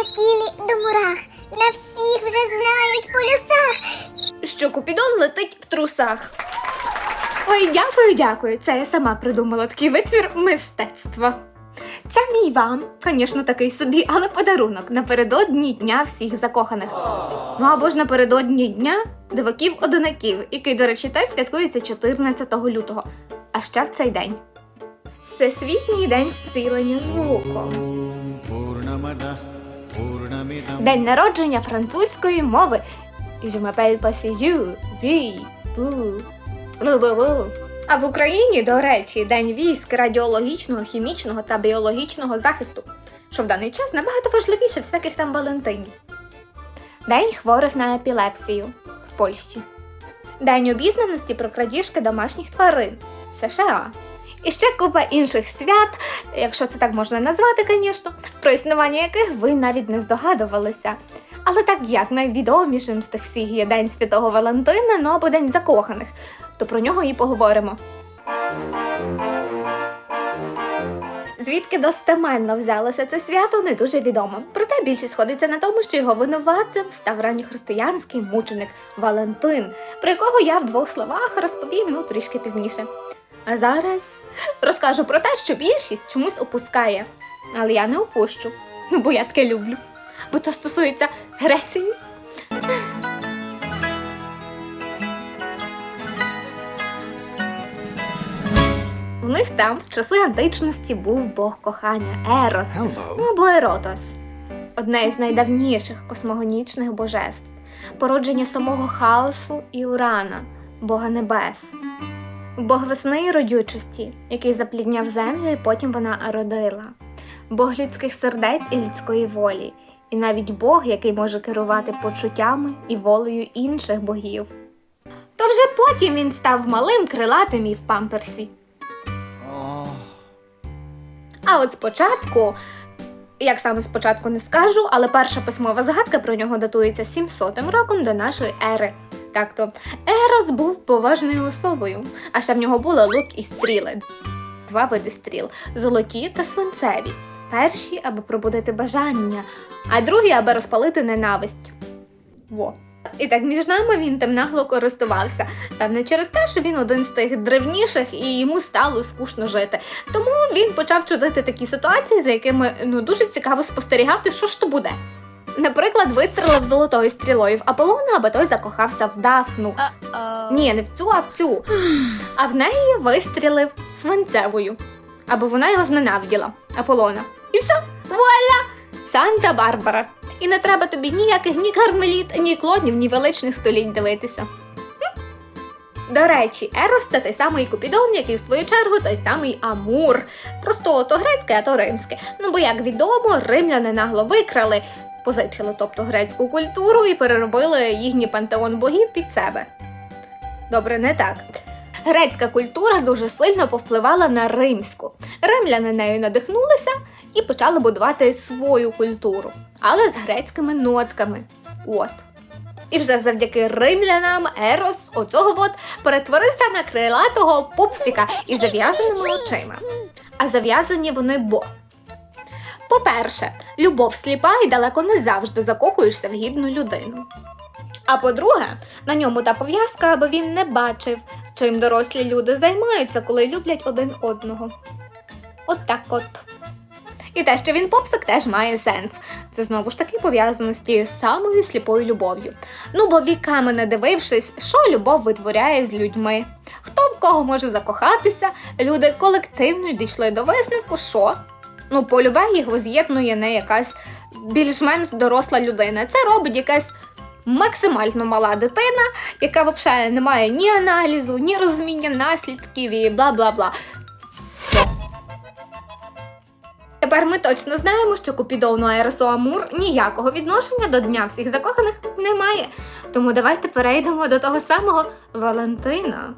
кохання в тілі до мурах. На всіх вже знають полюсах. Що Купідон летить в трусах. Ой, дякую, дякую. Це я сама придумала такий витвір мистецтва. Це мій вам, звісно, такий собі, але подарунок напередодні дня всіх закоханих. Ну або ж напередодні дня диваків-одинаків, який, до речі, теж святкується 14 лютого. А ще в цей день. Всесвітній день зцілення звуку. День народження французької мови. Je m'appelle Pasiju, А в Україні, до речі, день військ радіологічного, хімічного та біологічного захисту, що в даний час набагато важливіше всяких там Валентинів. День хворих на епілепсію в Польщі. День обізнаності про крадіжки домашніх тварин США. І ще купа інших свят, якщо це так можна назвати, звісно, про існування яких ви навіть не здогадувалися. Але так як найвідомішим з тих всіх є День Святого Валентина, ну або День закоханих, то про нього і поговоримо. Звідки достеменно взялося це свято, не дуже відомо. Проте більшість сходиться на тому, що його винуватцем став ранньохристиянський мученик Валентин, про якого я в двох словах розповім ну трішки пізніше. А зараз розкажу про те, що більшість чомусь опускає. Але я не опущу, бо я таке люблю. Бо то стосується Греції. В них там в часи античності був бог кохання Ерос ну, або Еротос, одне із найдавніших космогонічних божеств, породження самого хаосу і Урана, бога небес. Бог весни і родючості, який заплідняв землю, і потім вона родила. Бог людських сердець і людської волі, і навіть Бог, який може керувати почуттями і волею інших богів. То вже потім він став малим крилатим і в памперсі. А от спочатку, як саме спочатку не скажу, але перша письмова згадка про нього датується 700 роком до нашої ери. Так то Ерос був поважною особою, а ще в нього були лук і стріли. Два види стріл золоті та свинцеві. Перші, аби пробудити бажання, а другі, аби розпалити ненависть. Во. І так між нами він тим нагло користувався. Певне, через те, що він один з тих древніших і йому стало скучно жити. Тому він почав чудити такі ситуації, за якими ну дуже цікаво спостерігати, що ж то буде. Наприклад, вистрелив золотою стрілою в Аполлона, аби той закохався в Дафну. Ні, не в цю, а в цю. А в неї вистрілив свинцевою, аби вона його зненавиділа, Аполлона. І все, вуаля! Санта-Барбара. І не треба тобі ніяких ні кармеліт, ні клонів, ні величних століть дивитися. До речі, Ерос це той самий Купідон, який в свою чергу той самий Амур. Просто то грецьке, а то римське. Ну бо, як відомо, римляни нагло викрали, позичили, тобто грецьку культуру і переробили їхній пантеон богів під себе. Добре, не так. Грецька культура дуже сильно повпливала на римську. Римляни нею надихнулися і почали будувати свою культуру, але з грецькими нотками. От. І вже завдяки римлянам Ерос оцього от перетворився на крилатого пупсика із зав'язаними очима. А зав'язані вони бо. По-перше, любов сліпа і далеко не завжди закохуєшся в гідну людину. А по-друге, на ньому та пов'язка, аби він не бачив, чим дорослі люди займаються, коли люблять один одного. От так от. І те, що він попсик, теж має сенс. Це знову ж таки пов'язано з тією самою сліпою любов'ю. Ну, бо віками не дивившись, що любов витворяє з людьми. Хто в кого може закохатися, люди колективно дійшли до висновку, що ну, полюбе їх воз'єднує не якась більш-менш доросла людина. Це робить якась максимально мала дитина, яка взагалі не має ні аналізу, ні розуміння наслідків і бла бла бла. Тепер ми точно знаємо, що Купідону Аеросу Амур ніякого відношення до Дня всіх закоханих не має. Тому давайте перейдемо до того самого Валентина.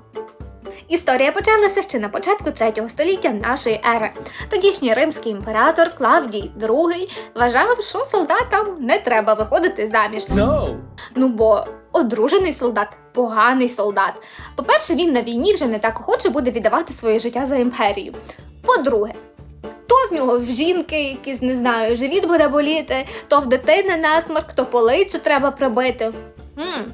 Історія почалася ще на початку 3 століття нашої ери. Тодішній римський імператор Клавдій II вважав, що солдатам не треба виходити заміж. No! Ну бо одружений солдат поганий солдат. По-перше, він на війні вже не так охоче буде віддавати своє життя за імперію. По-друге, То в нього в жінки якісь, не знаю, живіт буде боліти, то в дитини насморк, то полицю треба прибити. М,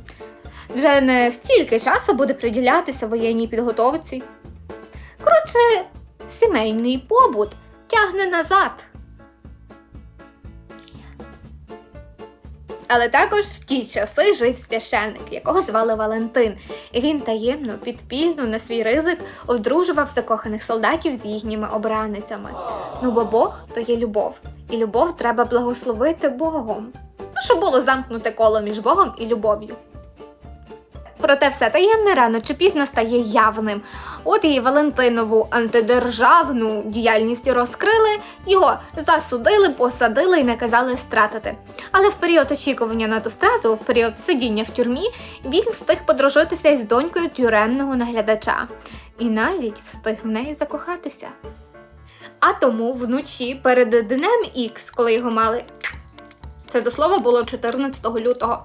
Вже не стільки часу буде приділятися воєнній підготовці. Коротше, сімейний побут тягне назад. Але також в ті часи жив священник, якого звали Валентин, і він таємно, підпільно на свій ризик одружував закоханих солдатів з їхніми обраницями. Ну бо Бог то є любов, і любов треба благословити Богом. Ну, щоб було замкнуте коло між Богом і любов'ю. Проте все таємне рано чи пізно стає явним. От і Валентинову антидержавну діяльність розкрили, його засудили, посадили і наказали стратити. Але в період очікування на ту страту, в період сидіння в тюрмі, він встиг подружитися із донькою тюремного наглядача і навіть встиг в неї закохатися. А тому вночі перед днем Ікс, коли його мали, це до слова було 14 лютого.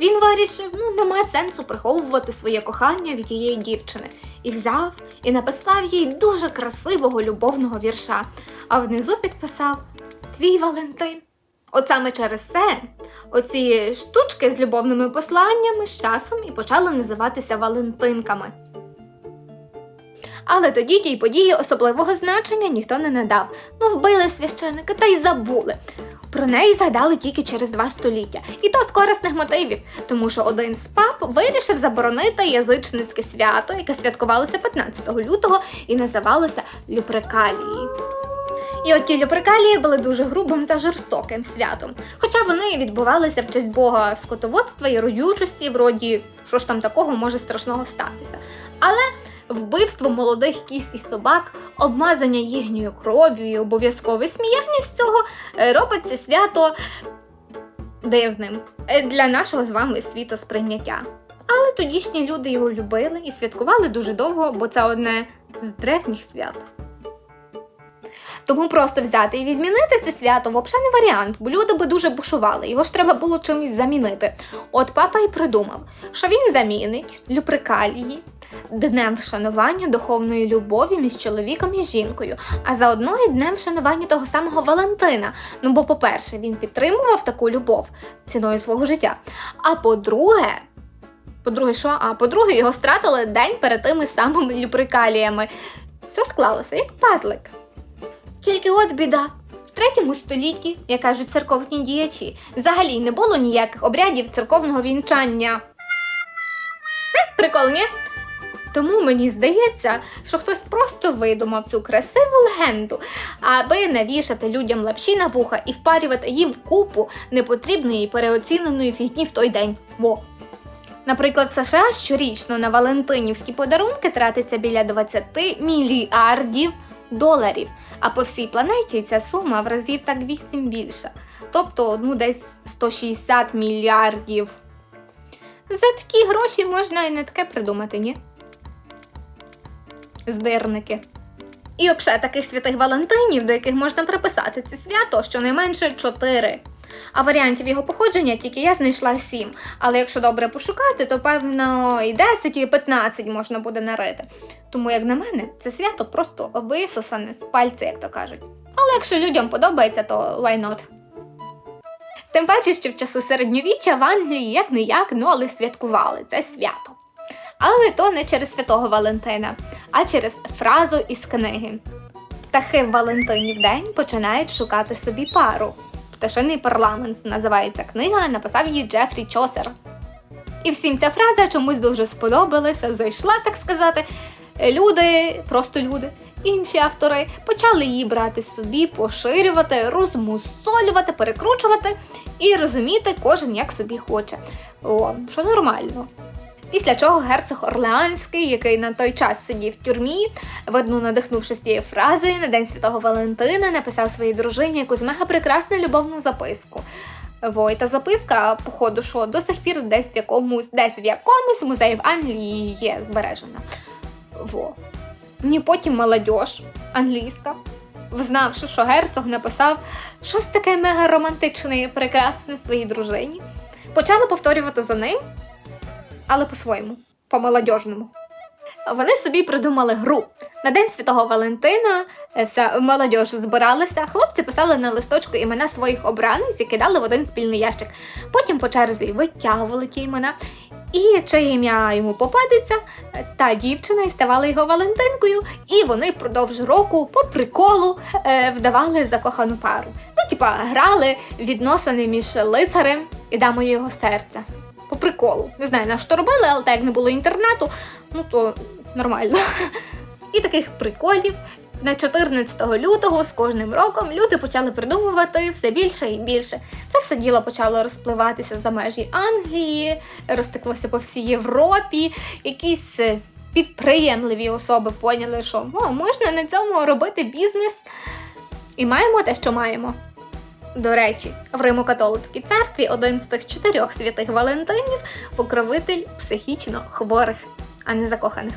Він вирішив, ну немає сенсу приховувати своє кохання від її дівчини, і взяв і написав їй дуже красивого любовного вірша, а внизу підписав Твій Валентин. От саме через це оці штучки з любовними посланнями з часом і почали називатися Валентинками. Але тоді тій події особливого значення ніхто не надав. Ну, вбили священика та й забули. Про неї згадали тільки через два століття, і то з корисних мотивів, тому що один з пап вирішив заборонити язичницьке свято, яке святкувалося 15 лютого і називалося Люпрекалії. І от ті люпрекалії були дуже грубим та жорстоким святом. Хоча вони відбувалися в честь Бога скотоводства і роючості, вроді, що ж там такого може страшного статися. Але вбивство молодих кіз і собак, обмазання їхньою кров'ю і обов'язкове сміяння з цього е, робить це свято дивним е, для нашого з вами світосприйняття. Але тодішні люди його любили і святкували дуже довго, бо це одне з древніх свят. Тому просто взяти і відмінити це свято взагалі не варіант, бо люди би дуже бушували, його ж треба було чимось замінити. От папа і придумав, що він замінить люприкалії днем вшанування духовної любові між чоловіком і жінкою, а заодно і днем вшанування того самого Валентина. Ну бо, по-перше, він підтримував таку любов ціною свого життя. А по-друге, по-друге, що? А по-друге, його стратили день перед тими самими люприкаліями. Все склалося, як пазлик. Тільки от біда. В третьому столітті, як кажуть церковні діячі, взагалі не було ніяких обрядів церковного вінчання. Прикол, ні? Тому мені здається, що хтось просто видумав цю красиву легенду, аби навішати людям лапші на вуха і впарювати їм купу непотрібної переоціненої фігні в той день. Во. Наприклад, в США щорічно на Валентинівські подарунки тратиться біля 20 мільярдів доларів, а по всій планеті ця сума в разів так 8 більша. Тобто, ну, десь 160 мільярдів. За такі гроші можна і не таке придумати, ні? Здирники. І взагалі таких святих Валентинів, до яких можна приписати це свято, щонайменше 4. А варіантів його походження тільки я знайшла 7. Але якщо добре пошукати, то певно і 10, і 15 можна буде нарити. Тому, як на мене, це свято просто висосане з пальця, як то кажуть. Але якщо людям подобається, то why not? Тим паче, що в часи середньовіччя в Англії як не як, ну але святкували це свято. Але то не через святого Валентина, а через фразу із книги. Птахи в Валентинів день починають шукати собі пару. Пташиний парламент називається книга, написав її Джефрі Чосер. І всім ця фраза чомусь дуже сподобалася, зайшла, так сказати. Люди, просто люди, інші автори почали її брати собі, поширювати, розмусолювати, перекручувати і розуміти кожен як собі хоче. О, що нормально. Після чого герцог Орлеанський, який на той час сидів в тюрмі, видно надихнувшись цією фразою, на День Святого Валентина написав своїй дружині якусь мега прекрасну любовну записку. Во, і та записка, походу, що до сих пір десь в якомусь, десь в якомусь музеї в Англії є збережена. Во. Мені потім молодь англійська, взнавши, що герцог написав щось таке мега романтичне і прекрасне своїй дружині, почали повторювати за ним, але по-своєму, по-молодіжному. вони собі придумали гру. На День Святого Валентина е, вся молодь збиралася, хлопці писали на листочку імена своїх обранець і кидали в один спільний ящик. Потім по черзі витягували ті імена. І чиє ім'я йому попадеться, е, та дівчина і ставала його Валентинкою, і вони впродовж року по приколу е, вдавали закохану пару. Ну, типа, грали відносини між лицарем і дамою його серця. Приколу. Не знаю, на що робили, але так як не було інтернету, ну то нормально. І таких приколів на 14 лютого з кожним роком люди почали придумувати все більше і більше. Це все діло почало розпливатися за межі Англії, розтеклося по всій Європі. Якісь е, підприємливі особи поняли, що о, можна на цьому робити бізнес. І маємо те, що маємо. До речі, в Римо-католицькій церкві один з тих чотирьох святих Валентинів покровитель психічно хворих, а не закоханих.